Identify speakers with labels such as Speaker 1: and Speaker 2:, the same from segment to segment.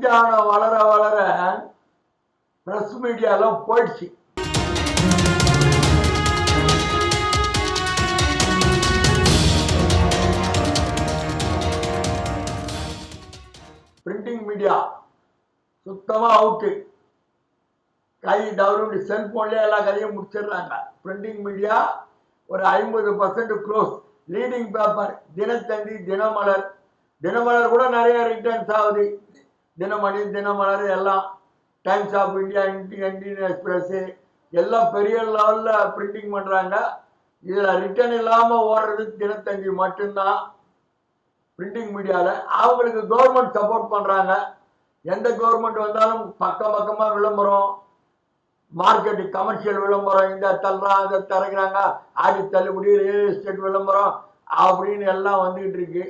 Speaker 1: விஞ்ஞானம் வளர வளர பிரஸ் மீடியாலாம் போயிடுச்சு. பிரிண்டிங் மீடியா சுத்தமாக அவுட்டு கை டவுன்லோடு செல்ஃபோன்லேயே எல்லா கதையும் முடிச்சிடுறாங்க. பிரிண்டிங் மீடியா ஒரு ஐம்பது percent close leading paper Dinathanthi Dinamalar. Dinamalar கூட நிறைய ரிட்டர்ன்ஸ் ஆகுது. தினமணி தினமலர் எல்லாம் Times of India Indian express எல்லாம் பெரிய லெவலில் பிரிண்டிங் பண்ணுறாங்க இதில் ரிட்டர்ன் இல்லாமல் ஓடுறது தினத்தந்தி மட்டும்தான் பிரிண்டிங் மீடியாவில் அவங்களுக்கு கவர்மெண்ட் சப்போர்ட் பண்ணுறாங்க எந்த கவர்மெண்ட் வந்தாலும் பக்கம் பக்கமாக விளம்பரம் மார்க்கெட்டு கமர்ஷியல் விளம்பரம் இந்த தள்ளுறான் அதை திறக்கிறாங்க. ஆடி தள்ளுபடி ரியல் எஸ்டேட் விளம்பரம் அப்படின்னு எல்லாம் வந்துக்கிட்டு இருக்கு.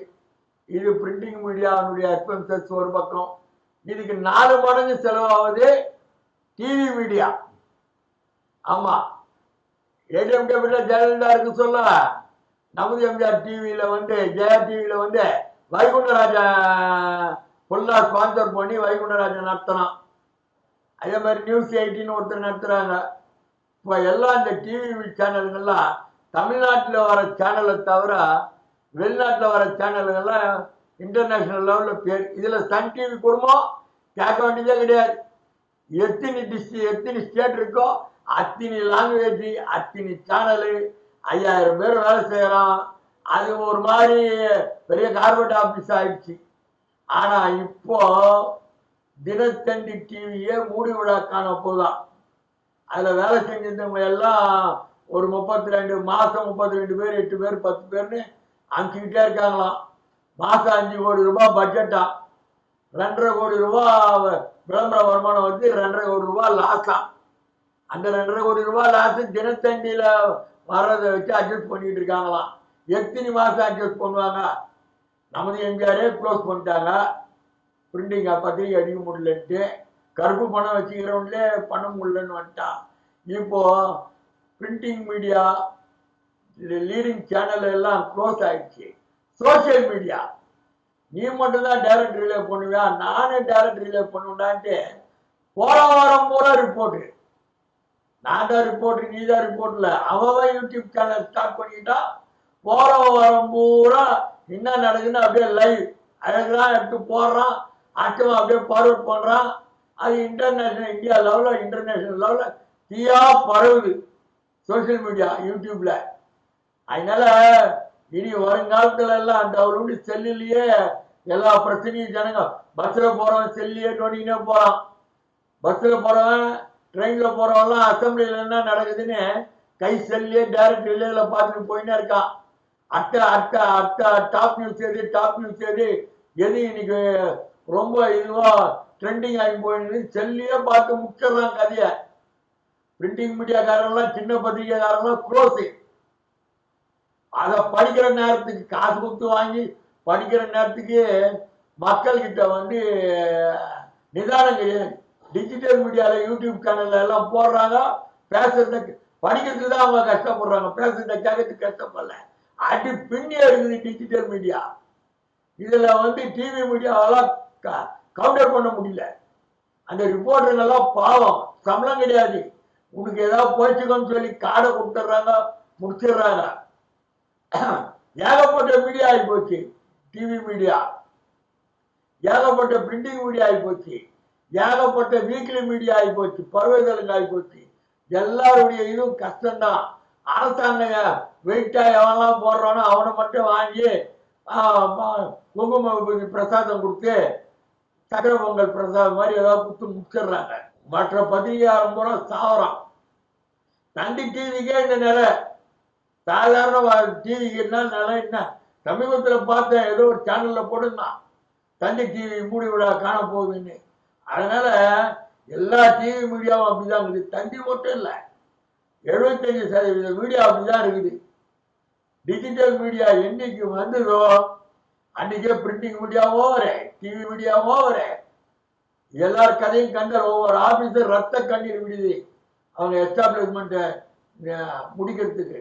Speaker 1: இது பிரிண்டிங் மீடியாவுடைய எக்ஸ்பென்சஸ் ஒரு பக்கம். இதுக்கு நாலு மடங்கு செலவாகுது டிவி மீடியா ஆமாம் ஏடிஎம் கேபிட்டல் ஜெயலலிதா இருக்கு சொல்ல. நமது எம்ஜிஆர் டிவியில் வந்து ஜெயா டிவியில் வந்து வைகுண்டராஜா ஃபுல்லாக ஸ்பான்சர் பண்ணி வைகுண்டராஜா நடத்தினான் அதே மாதிரி நியூஸ் எயிட்டின்னு ஒருத்தர் நடத்துகிறாங்க இப்போ எல்லாம் இந்த டிவி சேனலுங்கெல்லாம் தமிழ்நாட்டில் வர சேனலை தவிர வெளிநாட்டில் வர சேனலுங்கெல்லாம் இன்டர்நேஷ்னல் லெவலில் பேர் இதில் சன் டிவி குடும்பம் கேட்க வேண்டியதே கிடையாது. எத்தனை டிஸ்ட்ரி எத்தனை ஸ்டேட் இருக்கோ அத்தனை லாங்குவேஜ் அத்தனை சேனலு ஐயாயிரம் பேர் வேலை செய்கிறோம் அது ஒரு மாதிரி பெரிய கார்பரேட் ஆஃபீஸ் ஆயிடுச்சு. ஆனால் இப்போ தினத்தந்தி டிவியே மூடி விழா காண போதான் அதில் வேலை செஞ்சிருந்தவங்க எல்லாம் ஒரு முப்பத்தி ரெண்டு மாதம் முப்பத்தி ரெண்டு பேர் எட்டு பேர் பத்து பேர்னு அனுப்பிச்சிக்கிட்டே இருக்காங்களாம். மாதம் அஞ்சு கோடி ரூபாய் பட்ஜெட்டா ரெண்டரை கோடி ரூபாய் விளம்பர வருமானம் வந்து ரெண்டரை கோடி ரூபாய் லாஸா அந்த ரெண்டரை கோடி ரூபாய் லாஸ் தினத்தண்டியில் வர்றதை வச்சு அட்ஜஸ்ட் பண்ணிட்டு இருக்காங்களாம் எத்தனை மாதம் அட்ஜஸ்ட் பண்ணுவாங்க? நமது எம்ஜிஆரே க்ளோஸ் பண்ணிட்டாங்க. பிரிண்டிங் பத்திரிக்கை அடிக்க முடியலன்ட்டு கருப்பு பணம் வச்சுக்கிறவங்களே பண்ண முடியலன்னு வந்துட்டான். இப்போ பிரிண்டிங் மீடியா லீடிங் சேனல் எல்லாம் க்ளோஸ் ஆயிடுச்சு. சோஷியல் மீடியா நீ மட்டும்தான் டைரக்ட் ரிலே பண்ணுவியா? நானே டைரக்ட் ரிலே பண்ணுவேன்டான்ட்டு போற வாரம் பூரா ரிப்போர்ட்டு நான் தான் ரிப்போர்ட் நீ தான் ரிப்போர்ட்ல அவன் யூடியூப் சேனல் ஸ்டார்ட் பண்ணிட்டா போற வாரம் பூரா என்ன நடக்குதுன்னு அப்படியே லைவ் அழகாக எடுத்து போடுறான் அடுத்தவன் அப்படியே ஃபார்வர்ட் பண்றான். அது இன்டர்நேஷனல் இந்தியா லெவலில் இன்டர்நேஷனல் லெவலில் தீயா பரவுது சோஷியல் மீடியா யூடியூப்ல அதனால இனி வருங்காலத்துல எல்லாம் டவுன்லோடு செல்லுலயே எல்லா பிரச்சனையும் ஜனங்க. பஸ்ல போறவன் செல்லியே நோண்டினே போறான். பஸ்ல போறவன் ட்ரெயின்ல போறவன்லாம் அசம்பிளில என்ன நடக்குதுன்னு கை செல்லியே டைரக்ட் ரிலேல பார்த்துட்டு போயின்னே இருக்கான் அட்டை அட்டை அட்டை டாப் நியூஸ் எது டாப் நியூஸ் எது எது இன்னைக்கு ரொம்ப இதுவா ட்ரெண்டிங் ஆகி போயிடுது செல்லியே பார்த்து முக்கிடுறான் கதையை. பிரிண்டிங் மீடியாக்காரங்களாம் சின்ன பத்திரிகைக்காரங்களாம் க்ளோஸு அதை படிக்கிற நேரத்துக்கு காசு கொடுத்து வாங்கி படிக்கிற நேரத்துக்கு மக்கள்கிட்ட வந்து நிதானம் கிடையாது. டிஜிட்டல் மீடியாவில் யூடியூப் சேனல்ல எல்லாம் போடுறாங்க பேசுறத படிக்கிறதுக்கு தான் அவங்க கஷ்டப்படுறாங்க. பேசுறத கேட்கறதுக்கு கஷ்டப்படல. அடி பின்னி இருக்குது டிஜிட்டல் மீடியா இதுல வந்து டிவி மீடியாவெல்லாம் கவுண்டர் பண்ண முடியல. அந்த ரிப்போர்ட்டருங்கெல்லாம் பாவம். சம்பளம் கிடையாது. உனக்கு ஏதாவது போச்சுக்கோன்னு சொல்லி காடை கொடுத்துட்றாங்க முடிச்சிடுறாங்க. ஏகப்பட்ட மீடியா ஆகி போச்சு. டிவி மீடியா ஏகப்பட்ட பிரிண்டிங் மீடியா ஆகி போச்சு. ஏகப்பட்ட வீக்லி மீடியா ஆகி போச்சு. பருவதலுங்க ஆகி போச்சு. எல்லாருடைய இதுவும் கஷ்டம்தான். அரசாங்கம் வெயிட்டா எவன்லாம் போடுறானோ அவனை மட்டும் வாங்கி குங்கும பிரசாதம் கொடுத்து சக்கர பொங்கல் பிரசாதம் மாதிரி ஏதாவது கொடுத்து முடிச்சிடுறாங்க. மற்ற பத்திரிகையாளர் பூரா சாவரம் தண்டி டிவிக்கே இந்த நிலை. சாதாரண டிவி என்ன நல்ல என்ன? சமீபத்தில் பார்த்தேன் ஏதோ ஒரு சேனலில் போட்டுருந்தான். தந்தி டிவி மூடி விட காண போகுதுன்னு. அதனால எல்லா டிவி மீடியாவும் அப்படிதான் இருக்குது. தந்தி மட்டும் இல்லை எழுபத்தஞ்சு சதவீத மீடியா அப்படிதான் இருக்குது. டிஜிட்டல் மீடியா என்னைக்கு வந்ததோ அன்னைக்கே பிரிண்டிங் மீடியாவோ வரேன் டிவி மீடியாவோ வரேன் எல்லார் கதையும் கண்டர் ஒவ்வொரு ஆபீசர் ரத்த கண்ணீர் விடுது. அவங்க எஸ்டாப்ளிஷ்மெண்ட்டை முடிக்கிறதுக்கு.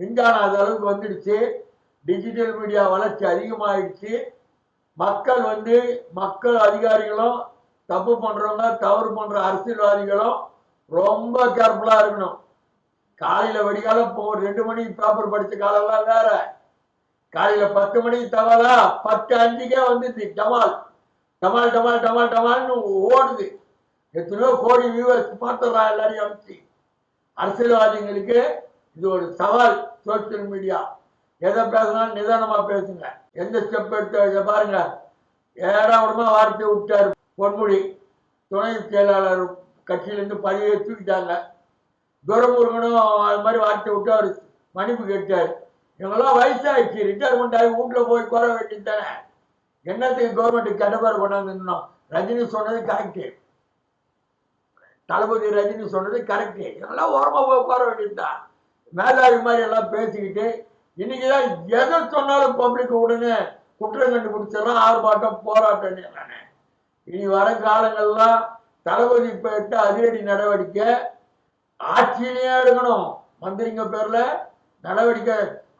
Speaker 1: விஞ்ஞானம் அது அளவுக்கு வந்துடுச்சு. டிஜிட்டல் மீடியா வளர்ச்சி அதிகமாகிடுச்சு மக்கள் வந்து மக்கள் அதிகாரிகளும் தப்பு பண்ணுறவங்க தவறு பண்ணுற அரசியல்வாதிகளும் ரொம்ப கேர்ஃபுல்லாக இருக்கணும். காலையில் வெடிகாலம் இப்போ ஒரு ரெண்டு மணிக்கு பேப்பர் படித்த காலம்லாம் வேற. காலையில் பத்து மணிக்கு தவறா பத்து அஞ்சுக்கே வந்து டமால் டமால் டமால் டமால் டமால்னு ஓடுது. எத்தனையோ கோடி வியூவர்ஸ் பார்த்துடுறான் எல்லாரையும் அனுப்பிச்சு. அரசியல்வாதிகளுக்கு இது ஒரு சவால் சோசியல் மீடியா எதை பேசினாலும் நிதானமா பேசுங்க. எந்த ஸ்டெப் எடுத்து இதை பாருங்க. ஏடாவிடமா வார்த்தை விட்டார். பொன்முடி துணை செயலாளர் கட்சியிலேருந்து பதவியை தூக்கிட்டாங்க. துரமுருகனும் அது மாதிரி வார்த்தை விட்டு அவர் மன்னிப்பு கேட்டார். இவங்களாம் வயசாயிடுச்சு. ரிட்டையர்மெண்ட் ஆகி வீட்டில் போய் கோர வேண்டியது தானே. என்னத்துக்கு கவர்மெண்ட் கெட்டபார் கொண்டாந்துருந்தோம் ரஜினி சொன்னது கரெக்டு தளபதி ரஜினி சொன்னது கரெக்டு இதெல்லாம் ஓரமாக போய் உட்கார வேண்டியதுதான். மேலாவி மாதிரி எல்லாம் பேசிக்கிட்டு இன்னைக்கு தான் எதை சொன்னாலும் பப்ளிக் உடனே குற்றம் கண்டுபிடிச்சிடலாம் ஆர்ப்பாட்டம் போராட்டம் இனி வர காலங்கள்லாம் தளபதி பெற்ற அதிரடி நடவடிக்கை ஆட்சியிலேயே எடுக்கணும். மந்திரிங்க பேர்ல நடவடிக்கை.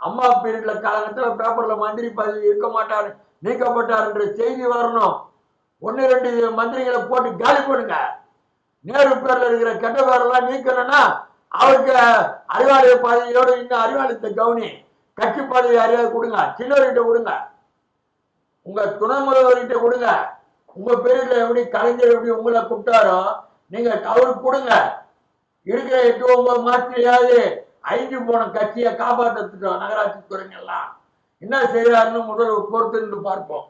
Speaker 1: அம்மா பீரியட்ல காலகட்டத்தில் பேப்பர்ல மந்திரி பதவி இருக்க மாட்டார் நீக்கப்பட்டார்ன்ற செய்தி வரணும். ஒன்னு ரெண்டு மந்திரிகளை போட்டு காலி பண்ணுங்க நேரு பேர்ல இருக்கிற கெட்ட பேரெல்லாம் நீக்கணும்னா அவருக்கு அறிவாலய பதவியோட இன்னும் அறிவாலயத்தை கவனி கட்சி பதவி யாரையாவது கொடுங்க சின்னவர்கிட்ட கொடுங்க. உங்க துணை முதல்வர்கிட்ட கொடுங்க. உங்க பேரில் எப்படி கலைஞர் எப்படி உங்களை கூப்பிட்டாரோ நீங்க அவருக்கு கொடுங்க. இருக்கிற எட்டு ஒன்பது மாசத்துலயாவது அழிஞ்சு போன கட்சியை காப்பாற்றுறதுக்கு நகராட்சி துறைங்க எல்லாம் என்ன செய்யறாருன்னு முதல்வர் பொறுத்து பார்ப்போம்.